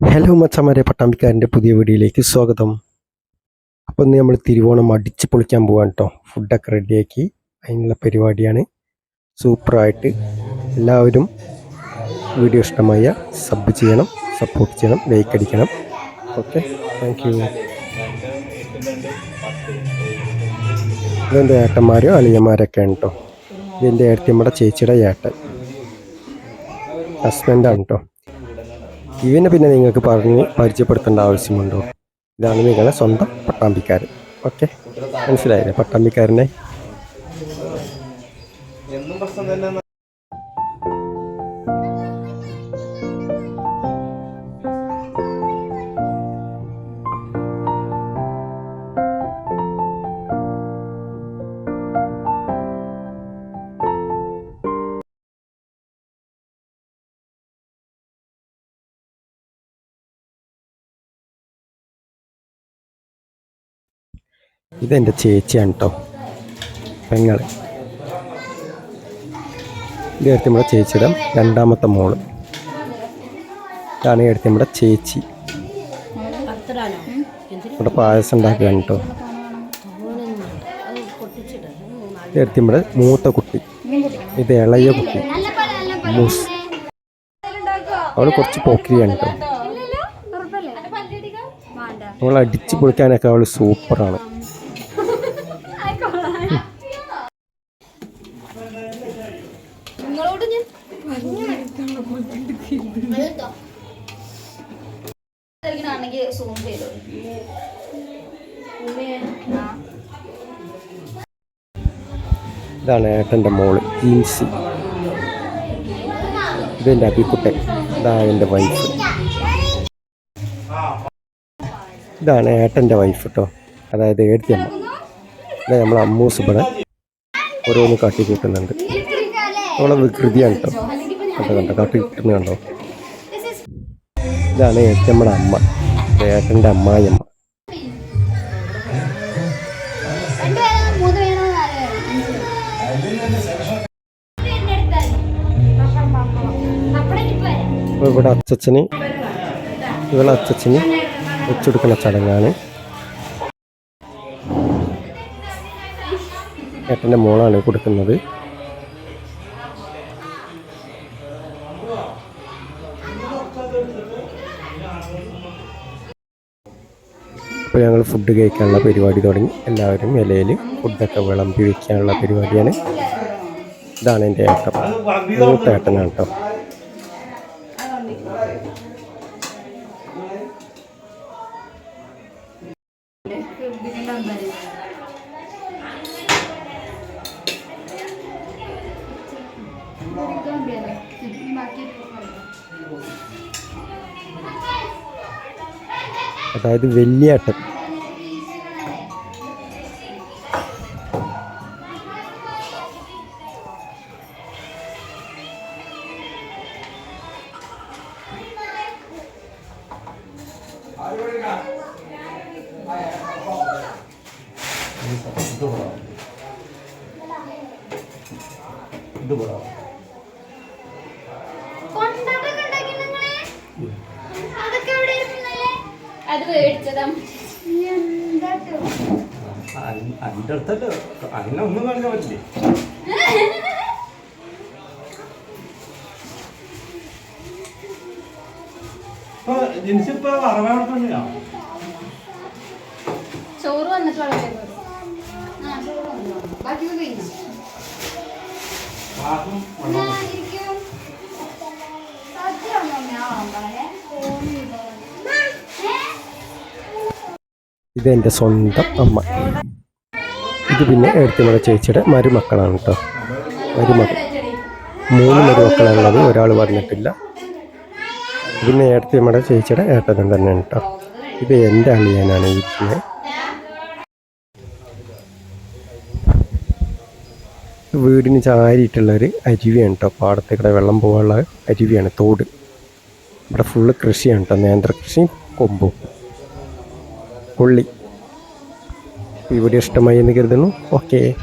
Hello മച്ചമാരെ. പട്ടാമ്പിക്കാരന്റെ പുതിയ വീഡിയോയിലേക്ക് സ്വാഗതം. അപ്പോൾ ഇന്ന് നമ്മൾ തിരുവോണം അടിച്ച് പൊളിക്കാൻ പോവാണ് കേട്ടോ ഫുഡൊക്കെ റെഡിയാക്കി അതിനുള്ള പരിപാടിയാണ്. സൂപ്പറായിട്ട് എല്ലാവരും വീഡിയോ ഇഷ്ടമായ സബ് ചെയ്യണം സപ്പോർട്ട് ചെയ്യണം ലൈക്ക് അടിക്കണം. ഓക്കെ താങ്ക് യു ഇതെന്റെ ഏട്ടന്മാരോ അളിയന്മാരൊക്കെ ആണ് കേട്ടോ ഇതെന്റെ ഏട്ടത്തിയമ്മയുടെ ചേച്ചിയുടെ ഏട്ടൻ. ഹസ്ബൻഡാണ് കേട്ടോ ഇവനെ പിന്നെ നിങ്ങൾക്ക് പറഞ്ഞ് പരിചയപ്പെടുത്തേണ്ട ആവശ്യമുണ്ടോ? ഇതാണ് നിങ്ങളെ സ്വന്തം പട്ടാമ്പിക്കാരൻ ഓക്കെ? മനസ്സിലായില്ലേ? പട്ടാമ്പിക്കാരനെ? ഇതെന്റെ ചേച്ചിയാണ് കേട്ടോ പെങ്ങൾ ഇത് എടുത്ത് നമ്മുടെ ചേച്ചിയുടെ രണ്ടാമത്തെ മോൾ. ഇതാണ് എടുത്ത് നമ്മുടെ ചേച്ചി. ഇവിടെ പായസം ഉണ്ടാക്കുകയാണ് കേട്ടോ ഇത് എടുത്ത് നമ്മുടെ മൂത്ത കുട്ടി. ഇത് ഇളയ കുട്ടി. മുസ്. അവൾ കുറച്ച് പോക്കരിയാണ് കേട്ടോ നമ്മൾ അടിച്ചു പൊളിക്കാനൊക്കെ അവൾ സൂപ്പറാണ്. ഇതാണ് ഏട്ടന്റെ മോൾ ജീൻസി ഇതെന്റെ അഭിക്കുട്ടൻ ഇതാ എന്റെ വൈഫ്. ഇതാണ് ഏട്ടന്റെ വൈഫ് കേട്ടോ അതായത് ഏടത്തിയമ്മ ഇതാ നമ്മളെ അമ്മൂസ് ഇവിടെ ഓരോന്ന് കാട്ടി കൂട്ടുന്നുണ്ട് നമ്മളെ വികൃതിയാണ് കേട്ടോ കണ്ടോ? കണ്ടോ കാട്ടി കിട്ടുന്ന കണ്ടോ? ഇതാണ് ഏട്ടമ്മയുടെ അമ്മ. ഏട്ടന്റെ അമ്മായിയമ്മ. ഇവിടെ അച്ചച്ചന് ഇവളെ അച്ചച്ചന് വെച്ചെടുക്കുന്ന ചടങ്ങാണ്. ഏട്ടന്റെ മോളാണ് കൊടുക്കുന്നത്. അപ്പോൾ ഞങ്ങൾ ഫുഡ് കഴിക്കാനുള്ള പരിപാടി തുടങ്ങി. എല്ലാവരും ഇലയിൽ ഫുഡൊക്കെ വിളമ്പി വയ്ക്കാനുള്ള പരിപാടിയാണ്. ഇതാണ് എന്റെ ഏട്ടൻ. മൂത്ത ഏട്ടനാണ് കേട്ടോ. അതായത് വലിയ ഇത് കൊണ്ടാട്ടൊക്കെ അത് മേടിച്ചതാ ചോറ് വന്നിട്ട് വളരെ ബാക്കി ഇതെന്റെ സ്വന്തം അമ്മ. ഇത് പിന്നെ എഴുത്തിമല ചേച്ചിയുടെ മരുമക്കളാണ് കേട്ടോ. മരുമകൾ മൂന്ന് മരുമക്കളുള്ളത് ഒരാൾ പറഞ്ഞിട്ടില്ല പിന്നെ ഏടത്തിയമ്മയുടെ ചേച്ചിയുടെ ഏട്ടനും തന്നെയാണ് കേട്ടോ. ഇത് എന്റെ അളിയനാണ് ഇരിക്കുന്നത് വീടിന് ചാരിയിട്ടുള്ളൊരു അരുവിയാണ് കേട്ടോ. പാടത്തേക്കൂടെ വെള്ളം പോകാനുള്ള അരുവിയാണ്. തോട്. ഇവിടെ ഫുള്ള് കൃഷിയാണ് കേട്ടോ. നേന്ത്ര കൃഷിയും കൊമ്പും. ഉള്ളി. ഈ വീഡിയോ ഇഷ്ടമായി എന്ന് കരുതുന്നു. ഓക്കെ